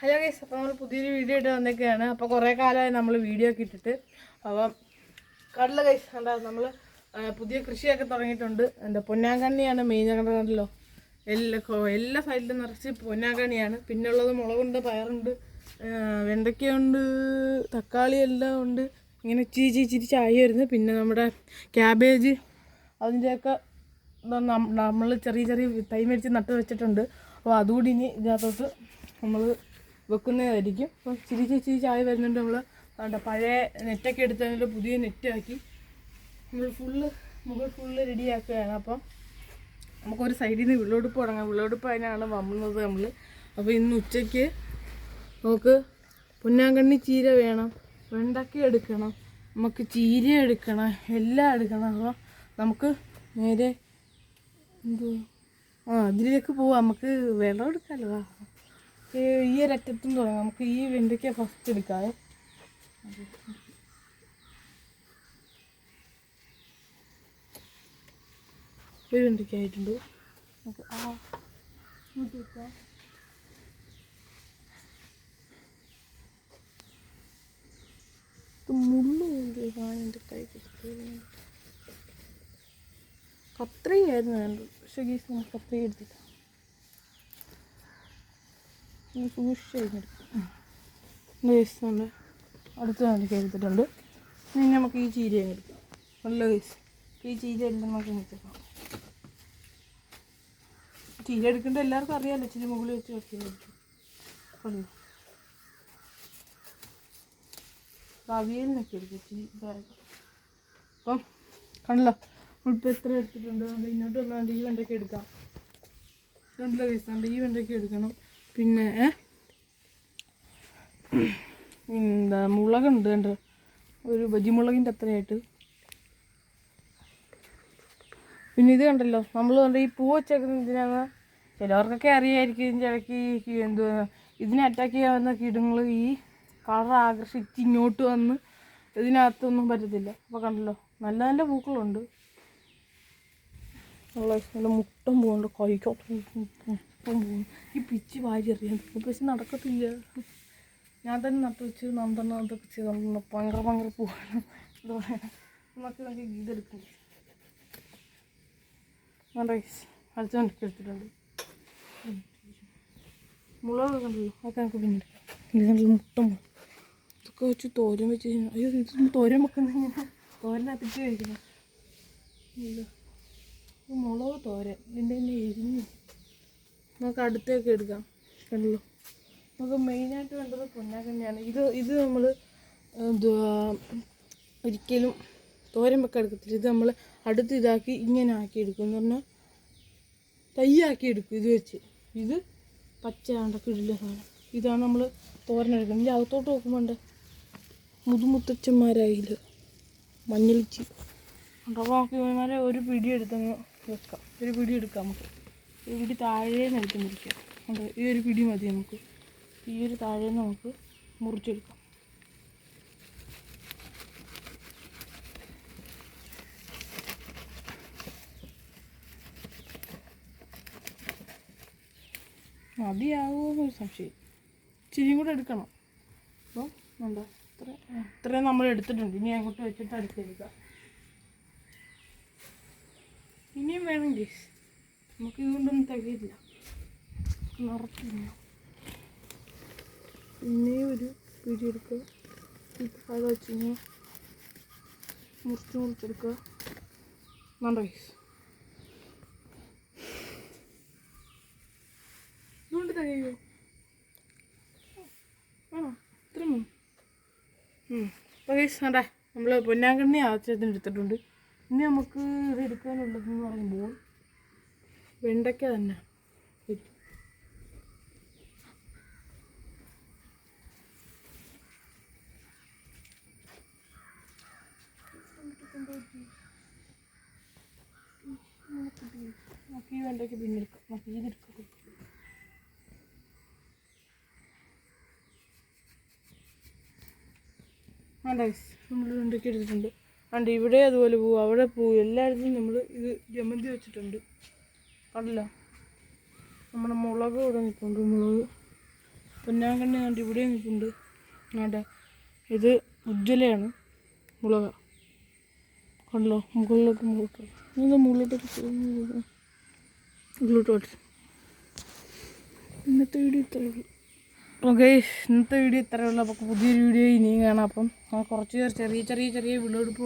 Hello guys അപ്പോൾ നമ്മൾ പുതിയൊരു വീഡിയോ ഇട്ട് വന്നൊക്കെയാണ് അപ്പോൾ കുറേ കാലമായി നമ്മൾ വീഡിയോ ഒക്കെ ഇട്ടിട്ട്. അപ്പം കടല ഗൈസ് എന്താ നമ്മൾ പുതിയ കൃഷിയൊക്കെ തുടങ്ങിയിട്ടുണ്ട്. എന്താ പൊന്നാങ്കണ്ണിയാണ് മെയിൻ കണ്ടല്ലോ എല്ലാ എല്ലാ സൈഡിലും നിറച്ച് പൊന്നാങ്കണ്ണിയാണ്. പിന്നെ ഉള്ളത് മുളകുണ്ട് പയറുണ്ട് വെണ്ടയ്ക്കയുണ്ട് തക്കാളി എല്ലാം ഉണ്ട്. ഇങ്ങനെ ഇച്ചിരി ഇച്ചിരി ഇച്ചിരി ചായ പിന്നെ നമ്മുടെ ക്യാബേജ് അതിന്റെയൊക്കെ നമ്മൾ ചെറിയ ചെറിയ തൈ മേടിച്ച് നട്ട് വെച്ചിട്ടുണ്ട്. അപ്പോൾ അതുകൂടി ഇനി ഇതിനകത്തോട്ട് നമ്മൾ വെക്കുന്നതായിരിക്കും. അപ്പോൾ ചിരി ചിരി ചായ വരുന്നുണ്ട് നമ്മൾ വേണ്ട പഴയ നെറ്റൊക്കെ എടുത്തതിൽ പുതിയ നെറ്റാക്കി. നമ്മൾ ഫുള്ള് മുകൾ ഫുള്ള് റെഡിയാക്കുകയാണ് അപ്പം നമുക്കൊരു സൈഡിൽ നിന്ന് വിളവെടുപ്പ് തുടങ്ങാം. വിളവെടുപ്പ് അതിനാണ് വന്നത് നമ്മൾ അപ്പോൾ ഇന്ന് ഉച്ചയ്ക്ക് നമുക്ക് പൊന്നാങ്കണ്ണി ചീര വേണം. വെണ്ടക്ക എടുക്കണം. നമുക്ക് ചീര എടുക്കണം. എല്ലാം എടുക്കണം. അപ്പോൾ നമുക്ക് നേരെ എന്തോ? ആ അതിലേക്ക് പോവാം. നമുക്ക് വെള്ളം എടുക്കാമല്ലോ. ഈ ഒരറ്റത്തും തുടങ്ങാം. നമുക്ക് ഈ വെണ്ടയ്ക്ക ഫസ്റ്റ് എടുക്കാവേ ഒരു വെണ്ടയ്ക്ക ആയിട്ടുണ്ട്. നമുക്ക് ആ. ഇങ്ങോട്ട് വെക്കാം. നമുക്ക് കത്രയും എടുത്തില്ല സൂക്ഷിച്ചെടുക്കും ഗീസ് നമ്മൾ അടുത്ത എടുത്തിട്ടുണ്ട് ഇനി നമുക്ക് ഈ ചീര എടുക്കാം. നല്ല ഈ ചീര എല്ലാം നമുക്ക് എടുക്കാം. ചീര എടുക്കേണ്ട എല്ലാവർക്കും അറിയാമല്ലോ ഇച്ചിരി മുകളിൽ വെച്ച് വെക്കുന്നതായിരിക്കും കൊള്ളു നിൽക്കി അപ്പം കണ്ടല്ലോ ഇപ്പോൾ എത്ര എടുത്തിട്ടുണ്ട്? ഇങ്ങോട്ട് വന്നാൽ ഈ വെണ്ടയ്ക്ക് എടുക്കാം. രണ്ടില കേസുണ്ട് ഈ വെണ്ടയ്ക്ക് എടുക്കണം. പിന്നെ? എന്താ മുളകുണ്ട് കണ്ടോ? ഒരു ബജിമുളകിന്റെ അത്രയായിട്ട്. പിന്നെ ഇത് കണ്ടല്ലോ നമ്മൾ കണ്ട ഈ പൂ വെച്ചേക്കുന്ന ഇതിനാണ് ചിലവർക്കൊക്കെ അറിയായിരിക്കും ഇതിന്റെ ഇടയ്ക്ക് എന്തുവാ ഇതിനെ അറ്റാക്ക് ചെയ്യാവുന്ന കീടങ്ങൾ ഈ കളർ ആകർഷിച്ച് ഇങ്ങോട്ട് വന്ന് ഇതിനകത്തൊന്നും പറ്റത്തില്ല. അപ്പോൾ കണ്ടല്ലോ നല്ല നല്ല പൂക്കളുണ്ട്. നല്ല മുട്ടം പോകുന്നുണ്ട് കൈക്കോട്ട് മുട്ടം പോകുന്നു ഈ പിച്ച് വാരി അറിയാൻ പക്ഷെ നടക്കത്തില്ല. ഞാൻ തന്നെ നട്ടു വെച്ച് നന്ദന അതൊക്കെ ചെയ്ത് ഭയങ്കര ഭയങ്കര പോവാണ്. എന്താ പറയുക നമുക്ക് നമുക്ക് ഗീതെടുക്കും നല്ല റൈസ് കണ്ടല്ലോ? അതൊക്കെ നമുക്ക് പിന്നെ എടുക്കാം. മുട്ട ഇതൊക്കെ വെച്ച് തോരൻ വെച്ച് കഴിഞ്ഞാൽ അയ്യോ ഇത് തോരൻ വെക്കുന്ന തോരനകത്തിട്ട് കഴിക്കണം. മുളക് തോരൻ. ഇതിന്റെ തന്നെ എരിഞ്ഞു നമുക്ക് അടുത്തേക്ക് എടുക്കാം. കണ്ടല്ലോ. നമുക്ക് മെയിനായിട്ട് വേണ്ടത് പൊന്നാക്കണ്ണിയാണ് ഇത് ഇത് നമ്മൾ എന്തുവാ ഒരിക്കലും തോരൻ വെക്കാൻ എടുക്കത്തില്ല. ഇത് നമ്മൾ അടുത്ത് ഇതാക്കി ഇങ്ങനെ ആക്കി എടുക്കും. എന്ന് പറഞ്ഞാൽ തയ്യാക്കി എടുക്കും ഇത് വെച്ച്. ഇത് പച്ച കണ്ടൊക്കെ ഇടില്ല സാധനം. ഇതാണ് നമ്മൾ തോരൻ തോരനെടുക്കുന്നത് ഇതിന്റെ അകത്തോട്ട് നോക്കുമ്പോൾ മുതുമുത്തച്ഛന്മാരായില്ല? മഞ്ഞളിച്ച്. അപ്പോൾ നമുക്ക് ഇവന്മാരെ ഒരു പിടി എടുത്തങ്ങ് വെക്കാം. ഒരു പിടി എടുക്കാം നമുക്ക്. പിടി താഴെ നിലത്ത് മുറിക്കാം. ഉണ്ട് ഈ ഒരു പിടി മതി നമുക്ക്. ഈ ഒരു താഴെ നമുക്ക് മുറിച്ചെടുക്കാം. മതിയാവുമോ ഒരു സംശയം. ഇച്ചിരിയും കൂടെ എടുക്കണം. അപ്പോൾ എന്താ ഇത്ര ഇത്രയും നമ്മൾ എടുത്തിട്ടുണ്ട്. ഇനി അങ്ങോട്ട് വെച്ചിട്ട് അടുത്തെടുക്കാം ഇനിയും വേണം ഗീസ് നമുക്ക് ഇതുകൊണ്ടൊന്നും തികയില്ല. നിറച്ചില്ല. പിന്നെ ഒരു പിടി എടുക്കുക ഈ താഴെ വെച്ച് കഴിഞ്ഞാൽ മുറിച്ച് മുറിച്ചെടുക്കുക. വേണ്ട ഗീസ് ഇതുകൊണ്ട് തികയോ? ആണോ? വേണ്ടേ നമ്മൾ പൊന്നാങ്കണ്ണി ആവശ്യത്തിന് എടുത്തിട്ടുണ്ട് ഇനി നമുക്ക് ഇത് എടുക്കാനുള്ളതെന്ന് പറയുമ്പോൾ വെണ്ടയ്ക്ക തന്നെ. ഈ നമ്മൾ എടുത്തിട്ടുണ്ട്. കണ്ട് ഇവിടെ അതുപോലെ പോവും. അവിടെ പോവും. എല്ലായിടത്തും നമ്മൾ ഇത് ജമന്തി വെച്ചിട്ടുണ്ട്. കണ്ടില്ല നമ്മുടെ മുളക് ഇവിടെ നിൽപ്പുണ്ട് മുളക്. പൊന്നാങ്കണ്ണി കണ്ടി ഇവിടെ നിൽപ്പുണ്ട്. വേണ്ട ഇത് ഉജ്ജ്വലയാണ് മുളക്. കണ്ടല്ലോ മുകളിലോട്ട് മുകളിലോട്ട് എന്താ മുകളിലോട്ട് ഇന്നത്തെ വീഡിയോ ഇത്രയേ ഓക്കെ ഇന്നത്തെ വീഡിയോ ഇത്രയേ ഉള്ളൂ. അപ്പോൾ പുതിയൊരു വീഡിയോ ഇനിയും കാണാം. അപ്പം കുറച്ച് ചെറിയ ചെറിയ ചെറിയ വിളവെടുപ്പ്